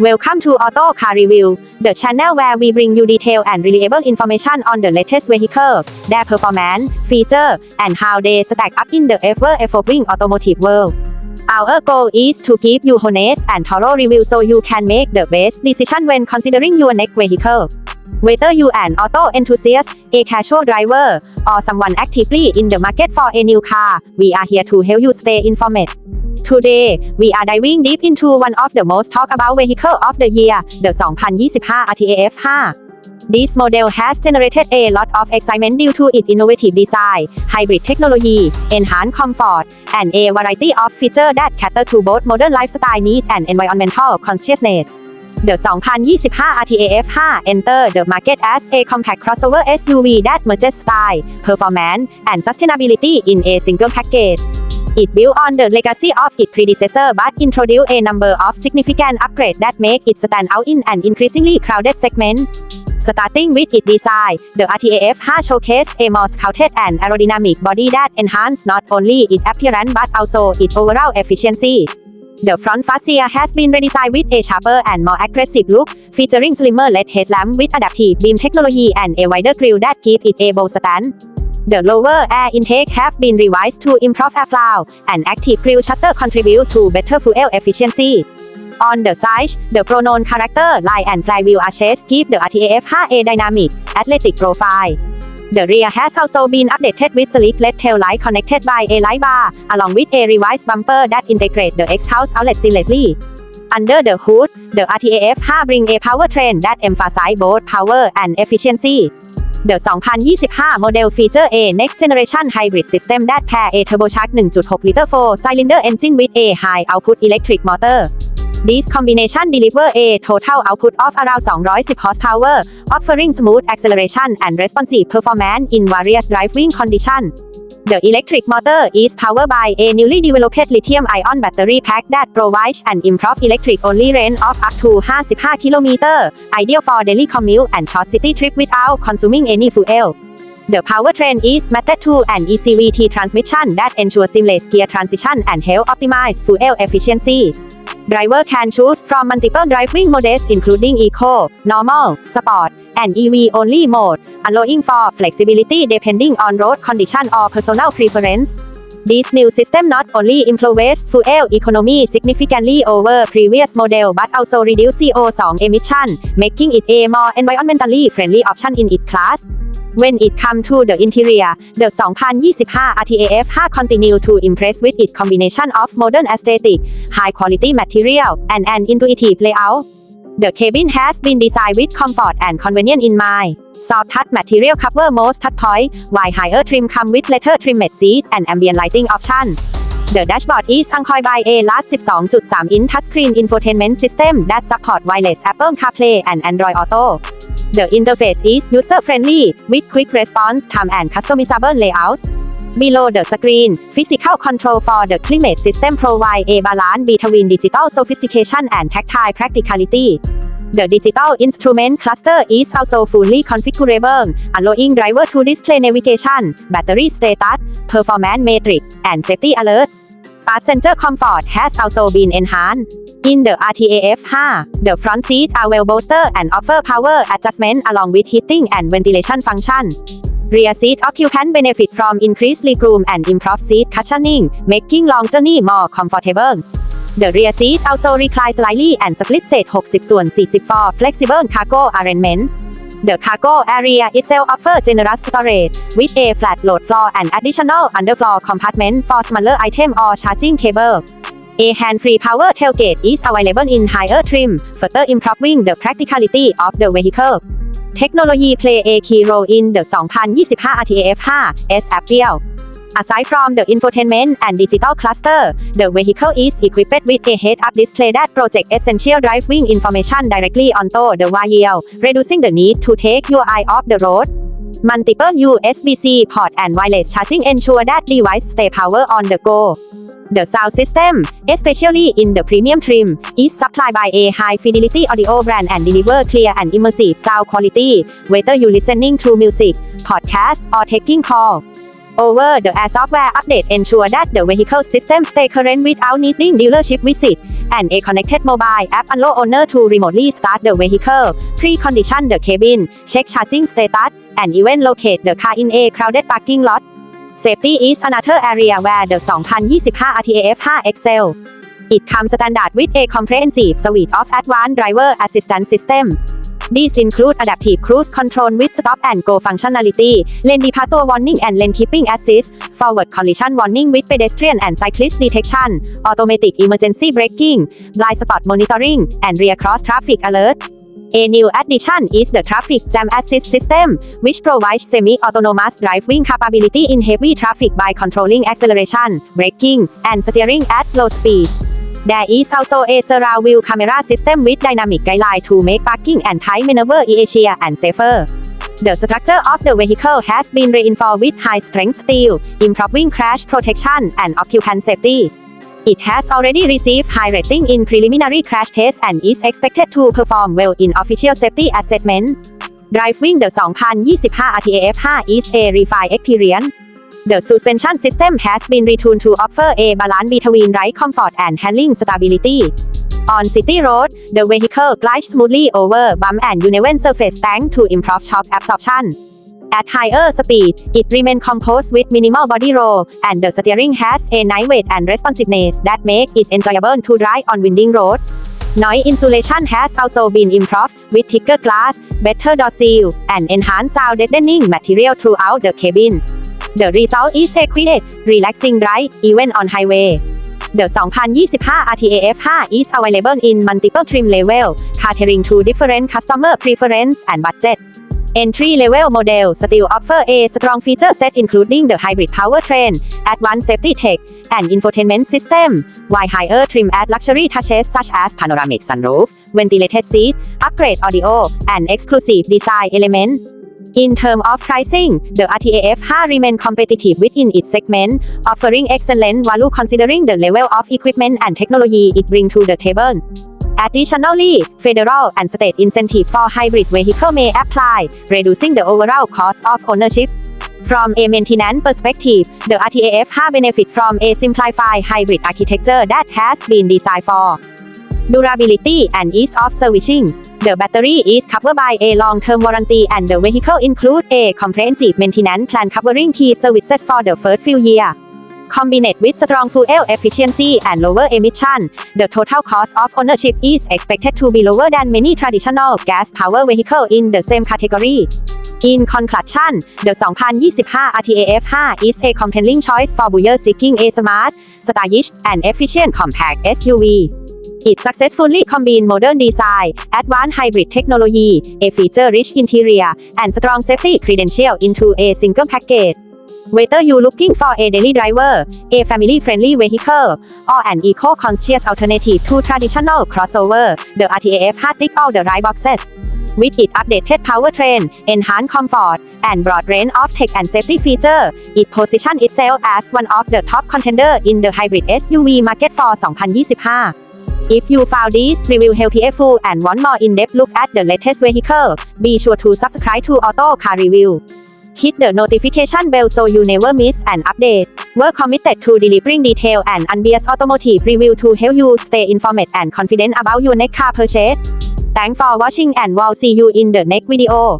Welcome to Auto Car Review, the channel where we bring you detailed and reliable information on the latest vehicle, their performance, feature, and how they stack up in the ever-evolving automotive world. Our goal is to give you honest and thorough review so you can make the best decision when considering your next vehicle. Whether you're an auto enthusiast, a casual driver, or someone actively in the market for a new car, we are here to help you stay informed. Today, we are diving deep into one of the most talked about vehicle of the year, the 2025 RTAF 5. This model has generated a lot of excitement due to its innovative design, hybrid technology, enhanced comfort, and a variety of features that cater to both modern lifestyle needs and environmental consciousness. The 2025 RTAF 5 enter the market as a compact crossover SUV that merges style, performance, and sustainability in a single package. It built on the legacy of its predecessor but introduced a number of significant upgrades that make it stand out in an increasingly crowded segment. Starting with its design, the RTAF 5 showcases a more sculpted and aerodynamic body that enhances not only its appearance but also its overall efficiency. The front fascia has been redesigned with a sharper and more aggressive look, featuring slimmer LED headlamp with adaptive beam technology and a wider grille that keeps it a bold stance. The lower air intake have been revised to improve airflow, and active grill shutter contribute to better fuel efficiency. On the side, the pronoun character line and flywheel arches give the RTAF 5 a dynamic, athletic profile. The rear has also been updated with sleek LED tail light connected by a light bar, along with a revised bumper that integrates the exhaust outlet seamlessly. Under the hood, the RTAF 5 bring a powertrain that emphasize both power and efficiency. The 2025 model feature a next generation hybrid system that pair a turbocharged 1.6 liter 4-cylinder engine with a high output electric motor. This combination deliver a total output of around 210 horsepower, offering smooth acceleration and responsive performance in various driving conditions. The electric motor is powered by a newly developed lithium-ion battery pack that provides an improved electric-only range of up to 55 km, ideal for daily commute and short city trip without consuming any fuel. The powertrain is matched to an ECVT transmission that ensures seamless gear transition and helps optimize fuel efficiency. Driver can choose from multiple driving modes including Eco, Normal, Sport, and EV-only mode, allowing for flexibility depending on road condition or personal preference. This new system not only improves fuel economy significantly over previous model but also reduce CO2 emission, making it a more environmentally friendly option in its class. When it comes to the interior, the 2025 RTAF 5 continue to impress with its combination of modern aesthetic, high quality material, and an intuitive layout. The cabin has been designed with comfort and convenience in mind. Soft touch material cover most touch points, while higher trim come with leather trimmed seat and ambient lighting option. The dashboard is anchored by a large 12.3-inch touchscreen infotainment system that support wireless Apple CarPlay and Android Auto. The interface is user-friendly, with quick response time and customizable layouts. Below the screen, physical control for the climate system provide a balance between digital sophistication and tactile practicality. The digital instrument cluster is also fully configurable, allowing driver to display navigation, battery status, performance metric, and safety alert. Passenger comfort has also been enhanced. In the RTAF 5, the front seat are well bolstered and offer power adjustment along with heating and ventilation function. Rear seat occupant benefit from increased legroom and improved seat cushioning, making long journey more comfortable. The rear seat also reclines slightly and split 60 ส่วน40 for flexible cargo arrangement. The cargo area itself offers generous storage, with a flat load floor and additional underfloor compartment for smaller items or charging cable. A hand-free power tailgate is available in higher trim, further improving the practicality of the vehicle. เทคโนโลยี play a key role in the 2025 RTAF 5 S appeal. Aside from the infotainment and digital cluster, the vehicle is equipped with a head-up display that projects essential driving information directly onto the wheel, reducing the need to take your eye off the road. Multiple USB-C port and wireless charging ensure that device stay power on the go. The sound system, especially in the premium trim, is supplied by a high-fidelity audio brand and deliver clear and immersive sound quality, whether you listening to music, podcast, or taking call. Over the air software update ensure that the vehicle system stay current without needing dealership visit, and a connected mobile app allow owner to remotely start the vehicle, pre-condition the cabin, check charging status, and even locate the car in a crowded parking lot. Safety is another area where the 2025 RTAF 5 excel. It comes standard with a comprehensive suite of advanced driver assistance system. These include adaptive cruise control with stop and go functionality, lane departure warning and lane keeping assist, forward collision warning with pedestrian and cyclist detection, automatic emergency braking, blind spot monitoring, and rear cross traffic alert. A new addition is the traffic jam assist system, which provides semi-autonomous driving capability in heavy traffic by controlling acceleration, braking, and steering at low speed. There is also a surround view camera system with dynamic guideline to make parking and tight maneuver easier and safer. The structure of the vehicle has been reinforced with high-strength steel, improving crash protection and occupant safety. It has already received high rating in preliminary crash tests and is expected to perform well in official safety assessment. Driving the 2025 RTAF 5 is a refined experience. The suspension system has been retuned to offer a balance between ride comfort and handling stability. On city road, the vehicle glides smoothly over bump and uneven surface thanks to improved shock absorption. At higher speed, it remains composed with minimal body roll, and the steering has a nice weight and responsiveness that make it enjoyable to drive on winding road. Noise insulation has also been improved with thicker glass, better door seal, and enhanced sound deadening material throughout the cabin. The result is a quiet, relaxing ride even on highway. The 2025 RTAF 5 is available in multiple trim level, catering to different customer preference and budget. Entry-level model still offer a strong feature set including the hybrid powertrain, advanced safety tech, and infotainment system, while higher trim add luxury touches such as panoramic sunroof, ventilated seat, upgrade audio, and exclusive design element. In terms of pricing, the RTAF 5 remain competitive within its segment, offering excellent value considering the level of equipment and technology it brings to the table. Additionally, federal and state incentive for hybrid vehicle may apply, reducing the overall cost of ownership. From a maintenance perspective, the RTAF 5 benefit from a simplified hybrid architecture that has been designed for durability and ease of servicing. The battery is covered by a long-term warranty and the vehicle includes a comprehensive maintenance plan covering key services for the first few years. Combined with strong fuel efficiency and lower emission, the total cost of ownership is expected to be lower than many traditional gas power vehicles in the same category. In conclusion, the 2025 RTAF 5 is a compelling choice for buyers seeking a smart, stylish, and efficient compact SUV. It successfully combines modern design, advanced hybrid technology, a feature-rich interior, and strong safety credential into a single package. Whether you're looking for a daily driver, a family-friendly vehicle, or an eco-conscious alternative to traditional crossover, the RTAF has ticked all the right boxes. With its updated powertrain, enhanced comfort, and broad range of tech and safety features, it positions itself as one of the top contenders in the hybrid SUV market for 2025. If you found this review helpful and want more in-depth look at the latest vehicle, be sure to subscribe to Auto Car Review. Hit the notification bell so you never miss an update. We're committed to delivering detailed and unbiased automotive review to help you stay informed and confident about your next car purchase. Thanks for watching and we'll see you in the next video.